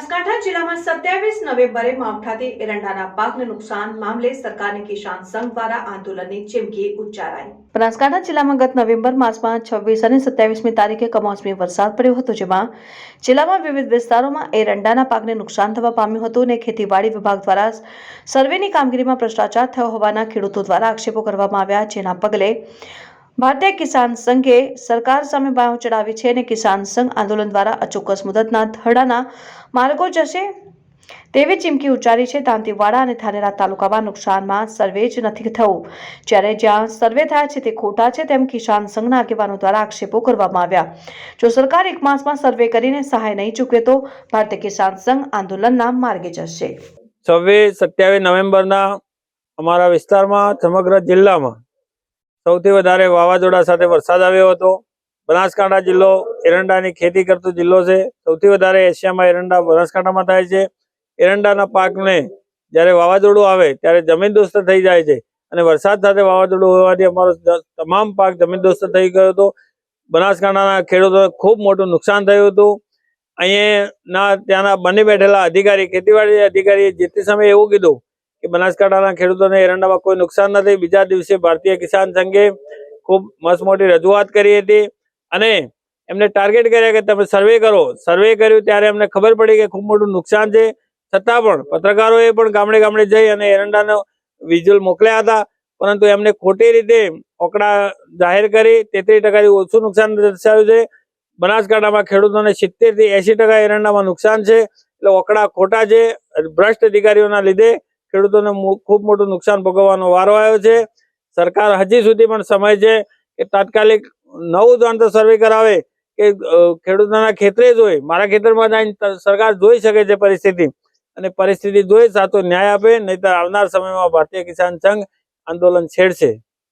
બનાસકાંઠા જિલ્લામાં સત્યાવીસ નવેમ્બરે માવઠાથી એરંડાના પાકને નુકસાન મામલે સરકારની કિસાન સંઘ દ્વારા આંદોલનની ચીમકી ઉચ્ચારાઈ. બનાસકાંઠા જિલ્લામાં ગત નવેમ્બર માસમાં છવ્વીસ અને સત્યાવીસમી તારીખે કમોસમી વરસાદ પડ્યો હતો, જેમાં જિલ્લામાં વિવિધ વિસ્તારોમાં એરંડાના પાકને નુકસાન થવા પામ્યું હતું અને ખેતીવાડી વિભાગ દ્વારા સર્વેની કામગીરીમાં ભ્રષ્ટાચાર થયો હોવાના ખેડૂતો દ્વારા આક્ષેપો કરવામાં આવ્યા, જેના પગલે ભારતીય કિસાન સંઘે સરકાર સામે બાયો ચડાવી છે અને કિસાન સંઘ આંદોલન દ્વારા અચોક્કસ મુદતના ધરણાના માર્ગો જશે તેવી ચીમકી ઉચ્ચારી છે દાંતીવાડા અને ધાનેરા તાલુકામાં નુકસાનમાં સર્વે જ નથી થવું જ્યારે જ્યાં સર્વે થયા છે તે ખોટા છે તેમ કિસાન સંઘના આગેવાનો દ્વારા આક્ષેપો કરવામાં આવ્યા. જો સરકાર એક માસમાં સર્વે કરીને સહાય નહીં ચૂકવે તો ભારતીય કિસાન સંઘ આંદોલનના માર્ગે જશે. છવ્વીસ સત્યાવીસ નવેમ્બરના અમારા વિસ્તારમાં સમગ્ર જિલ્લામાં સૌથી વધારે વાવાઝોડા સાથે વરસાદ આવ્યો હતો. બનાસકાંઠા જિલ્લો એરંડાની ખેતી કરતો જિલ્લો છે. સૌથી વધારે એશિયામાં એરંડા બનાસકાંઠામાં થાય છે. એરંડાના પાકને જ્યારે વાવાઝોડું આવે ત્યારે જમીનદોસ્ત થઈ જાય છે. અને વરસાદ સાથે વાવાઝોડું હોવાથી અમારો તમામ પાક જમીનદોસ્ત થઈ ગયો હતો. બનાસકાંઠાના ખેડૂતોને ખૂબ મોટું નુકસાન થયું હતું. અહીંયાના ત્યાંના બની બેઠેલા અધિકારી, ખેતીવાડી અધિકારીએ જે તે સમયે એવું કીધું કે બનાસકાંઠાના ખેડૂતોને એરંડામાં કોઈ નુકસાન નથી. બીજા દિવસે ભારતીય કિસાન સંઘે ખૂબ મસ્ત મોટી રજૂઆત કરી હતી અને એમને ટાર્ગેટ કર્યા કે તમે સર્વે કરો. સર્વે કર્યું ત્યારે એમને ખબર પડી કે ખૂબ મોટું નુકસાન છે. છતાં પણ પત્રકારોએ પણ ગામડે ગામડે જઈ અને એરંડાનો વિઝ્યુઅલ મોકલ્યા હતા. પરંતુ એમને ખોટી રીતે ઓકડા જાહેર કરી. તેત્રીસ ટકાથી ઓછું નુકસાન દર્શાવ્યું છે. બનાસકાંઠામાં ખેડૂતોને સિત્તેરથી એંશી ટકા એરંડામાં નુકસાન છે. એટલે ઓકડા ખોટા છે. ભ્રષ્ટ અધિકારીઓના લીધે ખેડૂતોને ખૂબ મોટું નુકસાન ભોગવવાનો વારો આવ્યો છે. સરકાર હજી સુધી પણ સમય છે કે તાત્કાલિક નવું જાણતો સર્વે કરાવે કે ખેડૂતોના ખેતરે જોઈ મારા ખેતરમાં જઈને સરકાર જોઈ શકે છે પરિસ્થિતિ અને પરિસ્થિતિ જોઈ સાચો ન્યાય આપે, નહીતર આવનાર સમયમાં ભારતીય કિસાન સંઘ આંદોલન છેડશે.